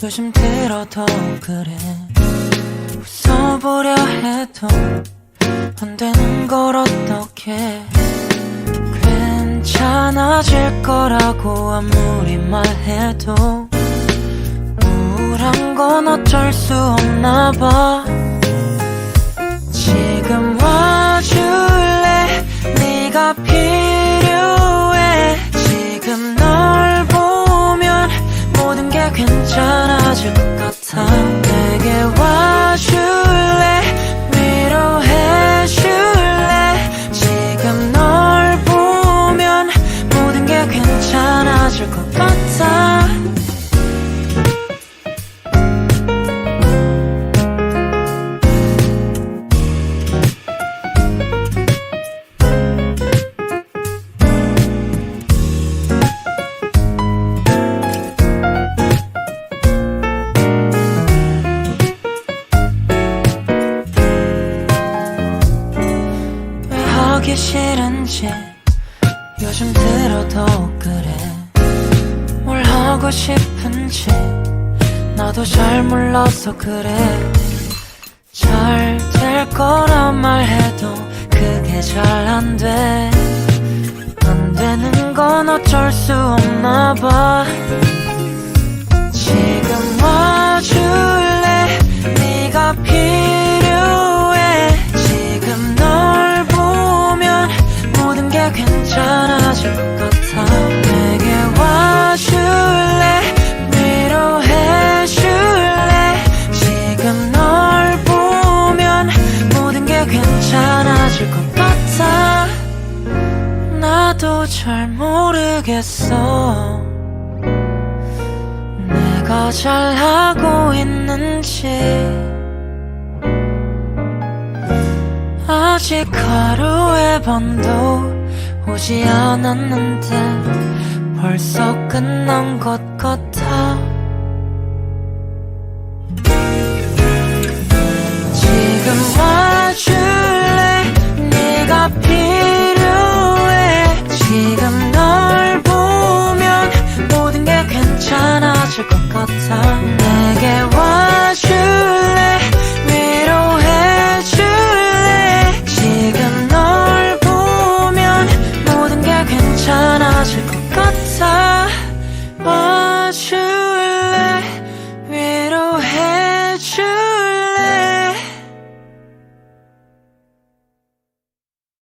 요즘 들어도 그래. 웃어보려 해도 안 되는 걸 어떡해. 괜찮아질 거라고 아무리 말해도 우울한 건 어쩔 수 없나 봐 괜 왜 하기 싫은지 요즘 들어도 그래 뭘 하고 싶은지 나도 잘 몰라서 그래 잘 될 거란 말해도 그게 잘 안 돼. 안 되는 건 어쩔 수 없나 봐. 나도 잘 모르겠어. 내가 잘하고 있는지. 아직 하루의 밤도 오지 않았는데 벌써 끝난 것 같아